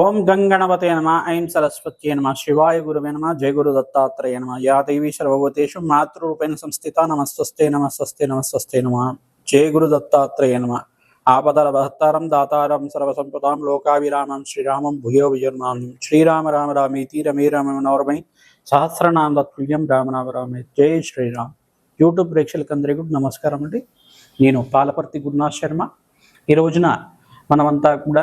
ఓం గంగణపతే నమ ఐం సరస్వత్యే నమ శివాయ గురువే నమ జయ గురు దత్తాత్రేయ నమ యా దేవీ సర్వభూతేషు మాతృరూపేణ సంస్థిత నమస్వస్తే నమస్వస్తే నమస్వస్తే నమ జయ గురు దత్తాత్రేయ నమ. ఆపదల భక్తారం దాతారం సర్వసంపదాం లోకావిరామం శ్రీరామం భూయో విజర్మాం శ్రీరామ రామ రామేతి రమే రామ మనోరమై సహస్రనామ తత్తుల్యం రామనామ రామే జై శ్రీరామ్. యూట్యూబ్ ప్రేక్షకులందరికీ నమస్కారం అండి. నేను పాలపర్తి గురునాథ్ శర్మ. ఈ రోజున మనమంతా కూడా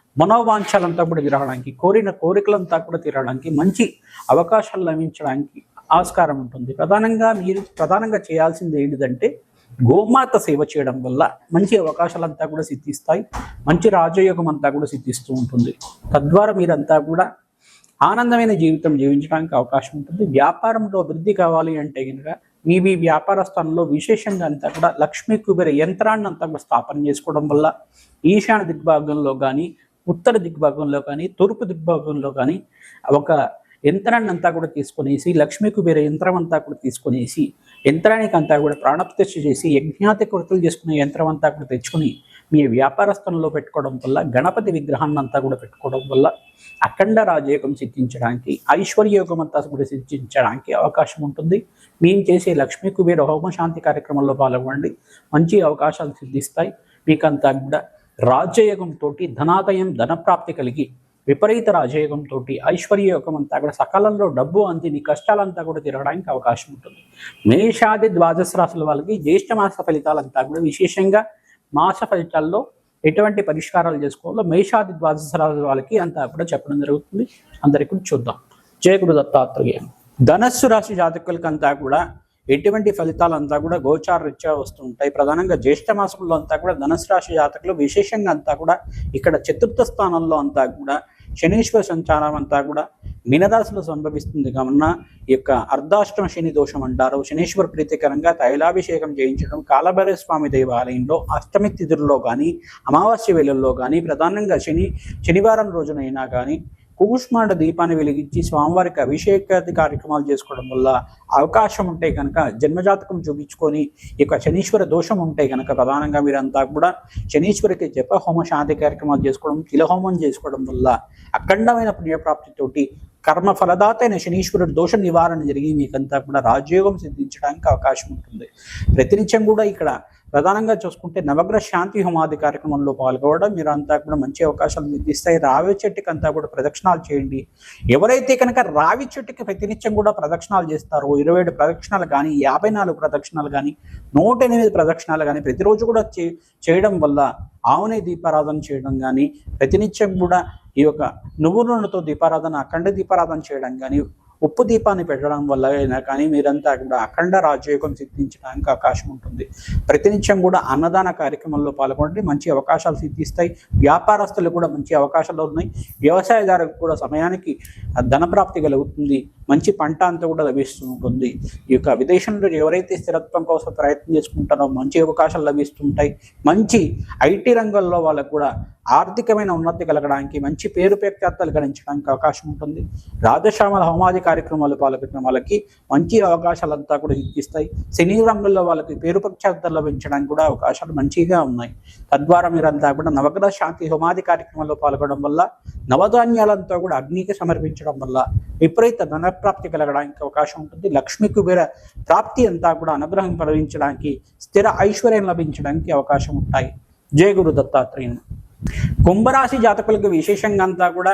మనోవాంఛలంతా కూడా తిరగడానికి కోరిన కోరికలంతా కూడా తీరడానికి మంచి అవకాశాలు లభించడానికి ఆస్కారం ఉంటుంది. ప్రధానంగా మీరు ప్రధానంగా చేయాల్సింది ఏంటిదంటే గోమాత సేవ చేయడం వల్ల మంచి అవకాశాలంతా కూడా సిద్ధిస్తాయి మంచి రాజయోగం అంతా కూడా సిద్ధిస్తూ ఉంటుంది. తద్వారా మీరంతా కూడా ఆనందమైన జీవితం జీవించడానికి అవకాశం ఉంటుంది. వ్యాపారంలో అభివృద్ధి కావాలి అంటే కనుక మీ మీ వ్యాపార స్థానంలో విశేషంగా అంతా కూడా లక్ష్మీ కుబేర యంత్రాన్ని అంతా కూడా స్థాపన చేసుకోవడం వల్ల ఈశాన్య దిగ్భాగంలో కానీ ఉత్తర దిగ్భాగంలో కానీ తూర్పు దిగ్భాగంలో కానీ ఒక యంత్రాన్ని అంతా కూడా తీసుకునేసి లక్ష్మీ కుబేర యంత్రం అంతా కూడా తీసుకునేసి యంత్రానికి అంతా కూడా ప్రాణప్రతిష్ఠ చేసి యజ్ఞాతి కృతులు చేసుకునే యంత్రం అంతా కూడా తెచ్చుకొని మీ వ్యాపార స్థలంలో పెట్టుకోవడం వల్ల గణపతి విగ్రహాన్ని అంతా కూడా పెట్టుకోవడం వల్ల అఖండ రాజయోగం సిద్ధించడానికి ఐశ్వర్యయోగం అంతా కూడా సిద్ధించడానికి అవకాశం ఉంటుంది. మేము చేసే లక్ష్మీ కుబేర హోమ శాంతి కార్యక్రమంలో పాల్గొనండి. మంచి అవకాశాలు సిద్ధిస్తాయి. మీకంతా కూడా రాజ్యయోగంతో ధనాదయం ధనప్రాప్తి కలిగి విపరీత రాజయోగంతో ఐశ్వర్యయోగం అంతా కూడా సకాలంలో డబ్బు అంది నీ కష్టాలంతా కూడా తిరగడానికి అవకాశం ఉంటుంది. మేషాది ద్వాదశ రాశుల వాళ్ళకి జ్యేష్ఠ మాస ఫలితాలంతా కూడా విశేషంగా మాస ఫలితాల్లో ఎటువంటి పరిష్కారాలు చేసుకోవాలో మేషాది ద్వాదశ రాశుల వాళ్ళకి అంతా కూడా చెప్పడం జరుగుతుంది. అందరికీ చూద్దాం. జయగురు దత్తాత్రేయం దత్తాత్రేయ. ధనస్సు రాశి జాతకులకి అంతా కూడా ఎటువంటి ఫలితాలంతా కూడా గోచార రీత్యా వస్తుంటాయి. ప్రధానంగా జ్యేష్ఠ మాసంలో అంతా కూడా ధనుసు రాశి జాతకులు విశేషంగా అంతా కూడా ఇక్కడ చతుర్థ స్థానంలో అంతా కూడా శనీశ్వర సంచారం అంతా కూడా మీనరాశిలో సంభవిస్తుంది. కావున ఈ యొక్క అర్ధాష్టమ శని దోషం అంటారు. శనీశ్వర ప్రీతికరంగా తైలాభిషేకం చేయించడం కాలభైరవ స్వామి దేవాలయంలో అష్టమి తిథుల్లో కానీ అమావాస్య వేళల్లో కానీ ప్రధానంగా శని శనివారం రోజునైనా కానీ కూష్మాండ దీపాన్ని వెలిగించి స్వామివారికి అభిషేకాది కార్యక్రమాలు చేసుకోవడం వల్ల అవకాశం ఉంటే కనుక జన్మజాతకం చూపించుకొని ఈ యొక్క శనీశ్వర దోషం ఉంటే కనుక ప్రధానంగా మీరంతా కూడా శనీశ్వరికి జప హోమ శాంతి కార్యక్రమాలు చేసుకోవడం తిలహోమం చేసుకోవడం వల్ల అఖండమైన పుణ్యప్రాప్తితోటి కర్మ ఫలదాతైన శనీశ్వరుడు దోష నివారణ జరిగి మీకంతా కూడా రాజయోగం సిద్ధించడానికి అవకాశం ఉంటుంది. ప్రతినిత్యం కూడా ఇక్కడ ప్రధానంగా చూసుకుంటే నవగ్రహ శాంతి హోమాది కార్యక్రమంలో పాల్గొనడం మీరు అంతా కూడా మంచి అవకాశాలు నిర్దిస్తాయి రావి చెట్టుకి అంతా కూడా ప్రదక్షిణాలు చేయండి. ఎవరైతే కనుక రావి చెట్టుకి ప్రతినిత్యం కూడా ప్రదక్షిణాలు చేస్తారో ఇరవై ఏడు ప్రదక్షిణాలు కానీ యాభై నాలుగు ప్రదక్షిణాలు కానీ నూట ఎనిమిది ప్రదక్షిణాలు కానీ ప్రతిరోజు కూడా చే చేయడం వల్ల ఆవునే దీపారాధన చేయడం కానీ ప్రతినిత్యం కూడా ఈ యొక్క నువ్వు నూనెతో దీపారాధన అఖండ దీపారాధన చేయడం కానీ ఉప్పు దీపాన్ని పెట్టడం వల్ల అయినా కానీ మీరంతా కూడా అఖండ రాజయోగం సిద్ధించడానికి అవకాశం ఉంటుంది. ప్రతినిత్యం కూడా అన్నదాన కార్యక్రమంలో పాల్గొనండి. మంచి అవకాశాలు సిద్ధిస్తాయి. వ్యాపారస్తులు కూడా మంచి అవకాశాలు ఉన్నాయి. వ్యవసాయదారులకు కూడా సమయానికి ధనప్రాప్తి కలుగుతుంది. మంచి పంట అంతా కూడా లభిస్తూ ఉంటుంది ఈ యొక్క విదేశంలో ఎవరైతే స్థిరత్వం కోసం ప్రయత్నం చేసుకుంటారో మంచి అవకాశాలు లభిస్తుంటాయి. మంచి ఐటీ రంగంలో వాళ్ళకు కూడా ఆర్థికమైన ఉన్నతి కలగడానికి మంచి పేరు ప్రఖ్యాతలు గణించడానికి అవకాశం ఉంటుంది. రాజశ్యామల హోమాది కార్యక్రమాలు పాల్గొన్న వాళ్ళకి మంచి అవకాశాలంతా కూడా ఇస్తాయి. సినీ రంగంలో వాళ్ళకి పేరు ప్రఖ్యాతలు లభించడానికి కూడా అవకాశాలు మంచిగా ఉన్నాయి. తద్వారా మీరంతా కూడా నవగ్రహ శాంతి హోమాది కార్యక్రమంలో పాల్గొనడం వల్ల నవధాన్యాలంతా కూడా అగ్నికి సమర్పించడం వల్ల విపరీత ధనప్రాప్తి కలగడానికి అవకాశం ఉంటుంది. లక్ష్మీ కుబేర ప్రాప్తి అంతా కూడా అనుగ్రహం కలిగించడానికి స్థిర ఐశ్వర్యం లభించడానికి అవకాశం ఉంటాయి. జయ గురు దత్తాత్రేయుని కుంభరాశి జాతకులకు విశేషంగా అంతా కూడా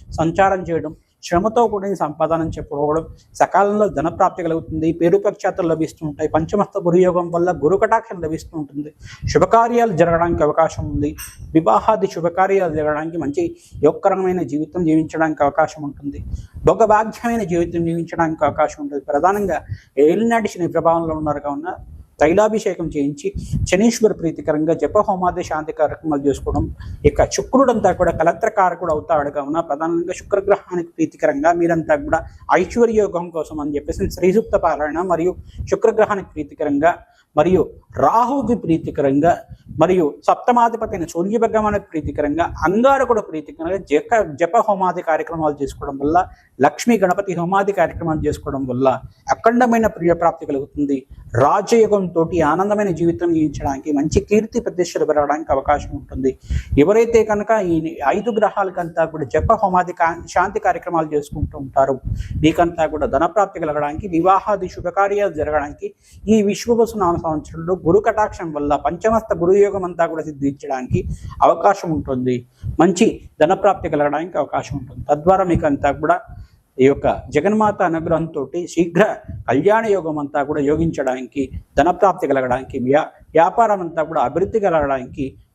సంచారం చేయడం శ్రమతో కూడిన సంపాదన చెప్పుకోవడం సకాలంలో ధనప్రాప్తి కలుగుతుంది పేరు ప్రఖ్యాతలు లభిస్తూ ఉంటాయి పంచమస్త గురుయోగం వల్ల గురు కటాక్షం లభిస్తూ ఉంటుంది శుభకార్యాలు జరగడానికి అవకాశం ఉంది వివాహాది శుభకార్యాలు జరగడానికి మంచి యోగకరమైన జీవితం జీవించడానికి అవకాశం ఉంటుంది భోగభాగ్యమైన జీవితం జీవించడానికి అవకాశం ఉంటుంది. ప్రధానంగా ఏలినాటి శని ప్రభావంలో ఉన్నారు. కావున తైలాభిషేకం చేయించి శనీశ్వర ప్రీతికరంగా జప హోమాది శాంతి కార్యక్రమాలు చేసుకోవడం ఇక శుక్రుడంతా కూడా కలత్రకారకుడు అవుతాడు కావున ప్రధానంగా శుక్రగ్రహానికి ప్రీతికరంగా మీరంతా కూడా ఐశ్వర్యోగం కోసం అని చెప్పేసి శ్రీసూక్త పారాయణ మరియు శుక్రగ్రహానికి ప్రీతికరంగా మరియు రాహువుకి ప్రీతికరంగా మరియు సప్తమాధిపతి అయిన సూర్య భగవానికి ప్రీతికరంగా అంగారకుడు ప్రీతికరంగా జప జప హోమాది కార్యక్రమాలు చేసుకోవడం వల్ల లక్ష్మీ గణపతి హోమాది కార్యక్రమాలు చేసుకోవడం వల్ల అఖండమైన ప్రియప్రాప్తి కలుగుతుంది. రాజయోగంతో ఆనందమైన జీవితం జీవించడానికి మంచి కీర్తి ప్రతిష్టలు పెరగడానికి అవకాశం ఉంటుంది. ఎవరైతే కనుక ఈ ఐదు గ్రహాలకంతా కూడా జప హోమాది కా శాంతి కార్యక్రమాలు చేసుకుంటూ ఉంటారు మీకంతా కూడా ధనప్రాప్తి కలగడానికి వివాహాది శుభకార్యాలు జరగడానికి ఈ విశ్వవసు నామ సంవత్సరంలో గురు కటాక్షం వల్ల పంచమస్త గురుయోగం అంతా కూడా సిద్ధించడానికి అవకాశం ఉంటుంది. మంచి ధనప్రాప్తి కలగడానికి అవకాశం ఉంటుంది. తద్వారా మీకు అంతా కూడా ఈ యొక్క జగన్మాత అనుగ్రహంతో శీఘ్ర కళ్యాణ యోగం అంతా కూడా యోగించడానికి ధనప్రాప్తి కలగడానికి వ్యాపారం అంతా కూడా అభివృద్ధి కలగడానికి